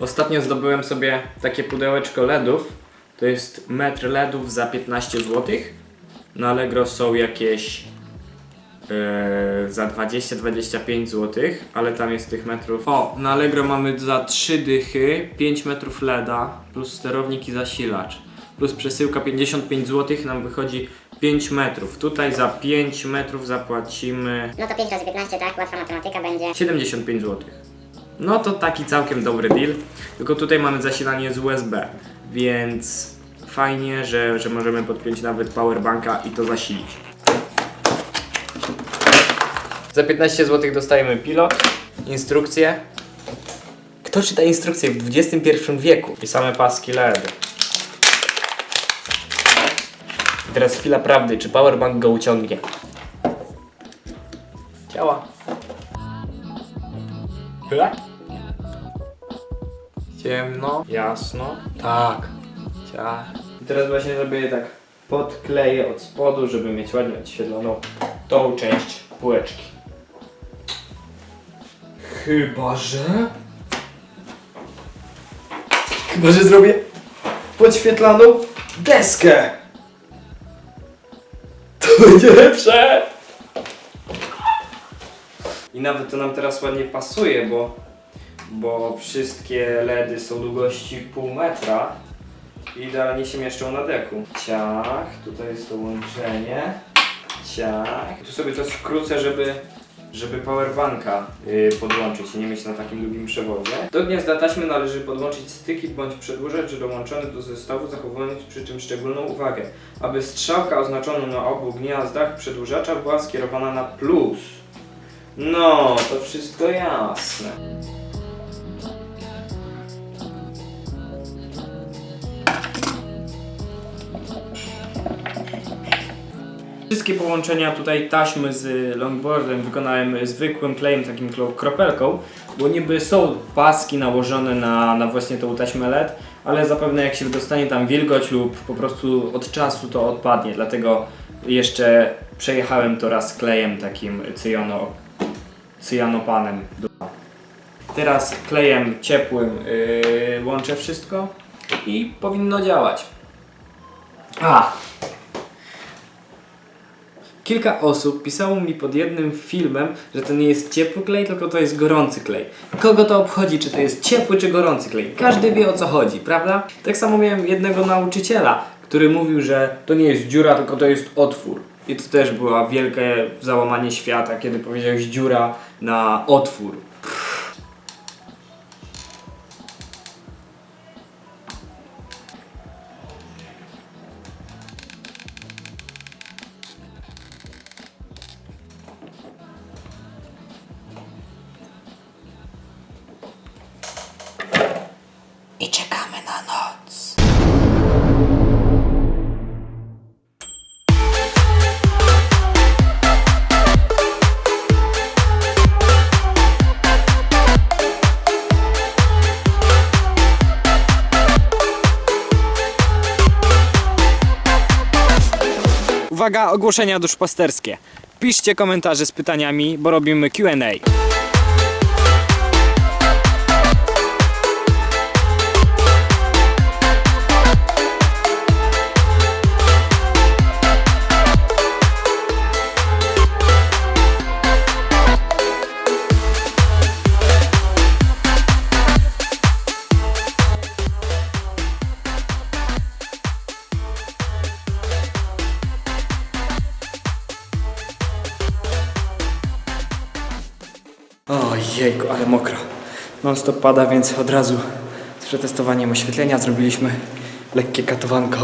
Ostatnio zdobyłem sobie takie pudełeczko LEDów. To jest metr LEDów za 15 zł. Na Allegro są jakieś e, za 20-25 zł, ale tam jest tych metrów. O, na Allegro mamy za 3 dychy 5 metrów LEDa plus sterownik i zasilacz. Plus przesyłka 55 zł nam wychodzi 5 metrów. Tutaj za 5 metrów zapłacimy No to 5 razy 15, tak? Łatwa matematyka będzie. 75 zł. No to taki całkiem dobry deal. Tylko tutaj mamy zasilanie z USB, więc fajnie, że, że możemy podpiąć nawet powerbanka i to zasilić. Za 15 zł dostajemy pilot, instrukcję. Kto czyta instrukcję w XXI wieku? I same paski LED. I teraz chwila prawdy, czy powerbank go uciągnie? Działa. Ciemno, jasno. Tak. Ciach. I teraz właśnie zrobię tak podkleję od spodu, żeby mieć ładnie odświetloną tą część półeczki. Chyba, że... Chyba, że zrobię podświetlaną deskę. To będzie lepsze. I nawet to nam teraz ładnie pasuje, bo, bo wszystkie LEDy są długości pół metra i idealnie się mieszczą na deku. Ciach, tutaj jest to łączenie. Ciach. Tu sobie to skrócę, żeby, żeby powerbanka yy, podłączyć i nie mieć na takim długim przewodzie. Do gniazda taśmy należy podłączyć styki bądź przedłużacz dołączony do zestawu, zachowując przy tym szczególną uwagę, aby strzałka oznaczona na obu gniazdach przedłużacza była skierowana na plus. No, to wszystko jasne. Wszystkie połączenia tutaj taśmy z longboardem wykonałem zwykłym klejem, takim kropelką, bo niby są paski nałożone na, na właśnie tą taśmę LED, ale zapewne jak się dostanie tam wilgoć lub po prostu od czasu to odpadnie, dlatego jeszcze przejechałem to raz klejem takim cyjano, cyjanopanem. Teraz klejem ciepłym yy, łączę wszystko i powinno działać. A! Kilka osób pisało mi pod jednym filmem, że to nie jest ciepły klej, tylko to jest gorący klej. Kogo to obchodzi, czy to jest ciepły, czy gorący klej? Każdy wie o co chodzi, prawda? Tak samo miałem jednego nauczyciela, który mówił, że to nie jest dziura, tylko to jest otwór. I to też było wielkie załamanie świata, kiedy powiedziałeś dziura na otwór. I czekamy na noc. Uwaga, ogłoszenia duszpasterskie. Piszcie komentarze z pytaniami, bo robimy Q&A. Ojejku, ale mokro. Non stop pada, więc od razu z przetestowaniem oświetlenia zrobiliśmy lekkie katowanko.